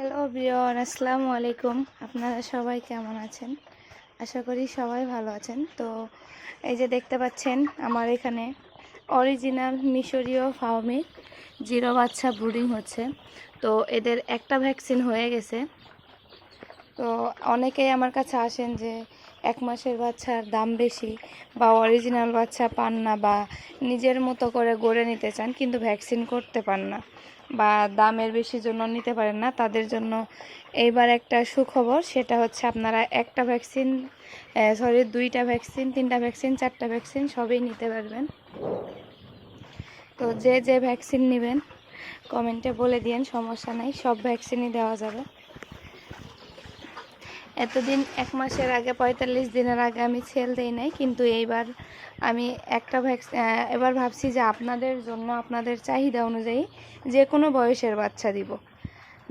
Hello বিয়ন আসসালামু আলাইকুম আপনারা সবাই কেমন আছেন? আশা করি সবাই ভালো আছেন। তো এই যে দেখতে পাচ্ছেন, আমার এখানে অরিজিনাল মিশরীয় ফার্মে জিরো বাচ্চা ব্রুডিং হচ্ছে। তো এদের একটা ভ্যাকসিন হয়ে গেছে। তো অনেকেই আমার কাছে আসেন যে এক মাসের বাচ্চার দাম বেশি বা অরিজিনাল বাচ্চা পান না বা নিজের মতো করে গড়ে নিতে চান কিন্তু ভ্যাকসিন করতে পান না বা দামের বেশি জন্য নিতে পারেন না, তাদের জন্য এইবার একটা সুখবর, সেটা হচ্ছে আপনারা একটা ভ্যাকসিন সরি দুইটা ভ্যাকসিন তিনটা ভ্যাকসিন চারটা ভ্যাকসিন সবই নিতে পারবেন। তো যে যে ভ্যাকসিন নেবেন কমেন্টে বলে দিন সমস্যা নাই, সব ভ্যাকসিনই দেওয়া যাবে। এতদিন এক মাসের আগে, পঁয়তাল্লিশ দিনের আগে আমি সেল দিই নাই, কিন্তু এইবার আমি একটা ভ্যাকসিন এবার ভাবছি যে আপনাদের জন্য, আপনাদের চাহিদা অনুযায়ী যে কোনো বয়সের বাচ্চা দিব।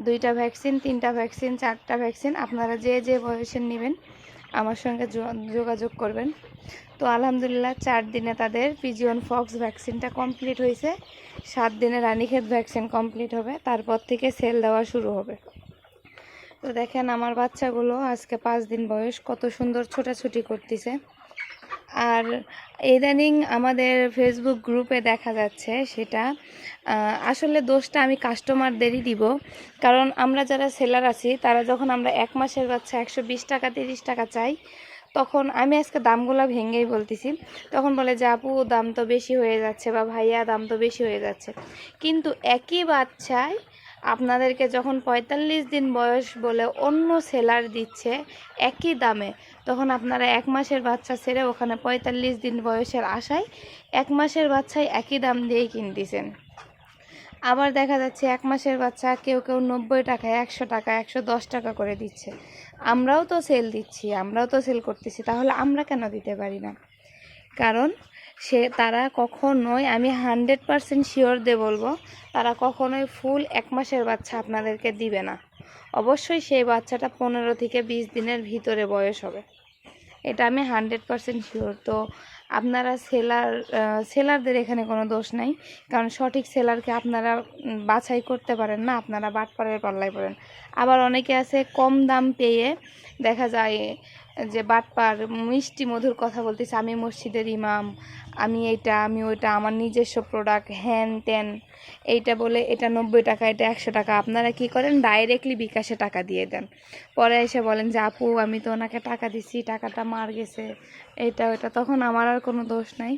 দুইটা ভ্যাকসিন তিনটা ভ্যাকসিন চারটা ভ্যাকসিন আপনারা যে যে বয়সের নেবেন, আমার সঙ্গে যোগাযোগ করবেন। তো আলহামদুলিল্লাহ, চার দিনে তাদের পিজিওন ফক্স ভ্যাকসিনটা কমপ্লিট হয়েছে। সাত দিনে রানীক্ষেত ভ্যাকসিন কমপ্লিট হবে। তারপর থেকে সেল দেওয়া শুরু হবে। তো দেখেন আমার বাচ্চাগুলো আজকে পাঁচ দিন বয়স, কত সুন্দর ছোটাছুটি করতেছে। আর ইদানিং আমাদের ফেসবুক গ্রুপে দেখা যাচ্ছে সেটা আসলে দোষটা আমি কাস্টমারদেরই দিব। কারণ আমরা যারা সেলার আছি, তারা যখন আমরা এক মাসের বাচ্চা একশো বিশ টাকা, তিরিশ টাকা চাই, তখন আমি আজকে দামগুলো ভেঙেই বলতেছি। তখন বলে যে, আপু, দাম তো বেশি হয়ে যাচ্ছে বা ভাইয়া, দাম তো বেশি হয়ে যাচ্ছে। কিন্তু একই বাচ্চায় আপনাদেরকে যখন পঁয়তাল্লিশ দিন বয়স বলে অন্য সেলার দিচ্ছে একই দামে, তখন আপনারা এক মাসের বাচ্চা ছেড়ে ওখানে পঁয়তাল্লিশ দিন বয়সের আশায় এক মাসের বাচ্চাই একই দাম দিয়েই কিনতেছেন। আবার দেখা যাচ্ছে এক মাসের বাচ্চা কেউ কেউ নব্বই টাকা একশো টাকা একশো দশ টাকা করে দিচ্ছে। আমরাও তো সেল দিচ্ছি, আমরাও তো সেল করতেছি, তাহলে আমরা কেন দিতে পারি না? কারণ সে, তারা কখনোই, আমি হানড্রেড পারসেন্ট শিওর দিয়ে বলব, তারা কখনোই ফুল এক মাসের বাচ্চা আপনাদেরকে দিবে না। অবশ্যই সেই বাচ্চাটা পনেরো থেকে বিশ দিনের ভিতরে বয়স হবে। এটা আমি হানড্রেড পারসেন্ট শিওর তো আপনারা সেলার সেলারদের এখানে কোনো দোষ নাই, কারণ সঠিক সেলারকে আপনারা বাছাই করতে পারেন না, আপনারা বাটপাড়ের পাল্লায় পড়েন। আবার অনেকে আছে কম দাম পেয়ে দেখা যায় যে বাটপার মিষ্টি মধুর কথা বলতেছে, আমি মসজিদের ইমাম, আমি এইটা আমি ওইটা, আমার নিজস্ব প্রোডাক্ট হ্যান ত্যান, এইটা বলে এটা নব্বই টাকা, এটা একশো টাকা। আপনারা কি করেন? ডাইরেক্টলি বিকাশে টাকা দিয়ে দেন। পরে এসে বলেন যে, আপু, আমি তো ওনাকে টাকা দিছি, টাকাটা মার গেছে এটা ওইটা। তখন আমার আর কোনো দোষ নাই।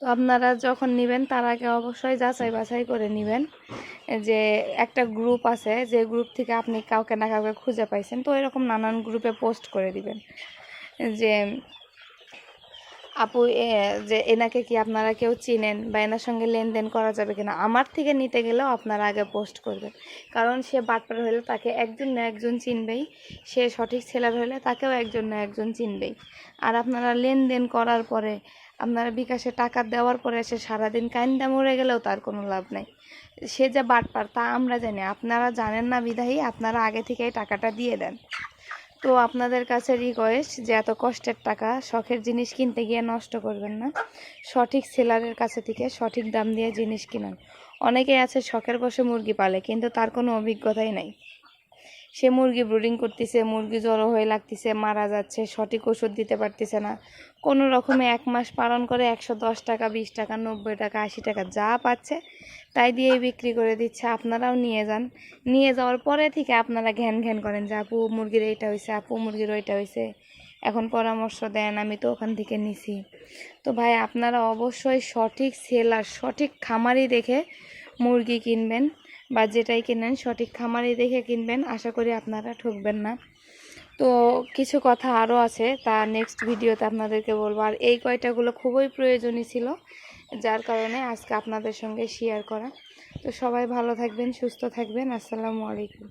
তো আপনারা যখন নেবেন, তার আগে অবশ্যই যাচাই বাছাই করে নেবেন। যে একটা গ্রুপ আছে, যে গ্রুপ থেকে আপনি কাউকে না কাউকে খুঁজে পাইছেন, তো এরকম নানান গ্রুপে পোস্ট করে দিবেন। যে আপু যে এনাকে কি আপনারা কেউ চিনেন বা এনার সঙ্গে লেনদেন করা যাবে কিনা, আমার থেকে নিতে গেলেও আপনারা আগে পোস্ট করবেন। কারণ সে বাটপার হলে তাকে একজন না একজন চিনবেই, সে সঠিক ছেলের হলে তাকেও একজন না একজন চিনবেই। আর আপনারা লেনদেন করার পরে আপনারা বিকাশে টাকা দেওয়ার পরে সে সারাদিন কাইন্দা মরে গেলেও তার কোনো লাভ নাই। সে যে বাটপার, তা আমরা জানি। আপনারা জানেন না বিধায়ী, আপনারা আগে থেকেই টাকাটা দিয়ে দেন। তো আপনাদের কাছে রিকোয়েস্ট যে এত কষ্টের টাকা, শখের জিনিস কিনতে গিয়ে নষ্ট করবেন না। সঠিক সেলারের কাছে থেকে সঠিক দাম দিয়ে জিনিস কিনুন। অনেকেই আছে শখের বসে মুরগি পালে, কিন্তু তার কোনো অভিজ্ঞতাই নাই। সে মুরগি ব্রুডিং করতেছে, মুরগি জড়ো হয়ে লাগতেছে, মারা যাচ্ছে, সঠিক ওষুধ দিতে পারতেছে না। কোনো রকমে এক মাস পালন করে একশো দশ টাকা, বিশ টাকা, নব্বই টাকা, আশি টাকা যা পাচ্ছে, তাই দিয়েই বিক্রি করে দিচ্ছে। আপনারাও নিয়ে যান। নিয়ে যাওয়ার পরে থেকে আপনারা ঘ্যান ঘ্যান করেন যে, আপু, মুরগির এইটা হয়েছে, আপু মুরগির ওইটা হয়েছে। এখন পরামর্শ দেন, আমি তো ওখান থেকে নিছি। তো ভাই, আপনারা অবশ্যই সঠিক সেলার, সঠিক খামারি দেখে মুরগি কিনবেন। বা যেটাই কেনেন, সঠিক খামারে দেখে কিনবেন, আশা করি আপনারা ঠকবেন না। তো কিছু কথা আরও আছে, তা নেক্সট ভিডিওতে আপনাদেরকে বলব। আর এই কয়টাগুলো খুবই প্রয়োজনীয় ছিল, যার কারণে আজকে আপনাদের সঙ্গে শেয়ার করা। তো সবাই ভালো থাকবেন, সুস্থ থাকবেন। আসসালামু আলাইকুম।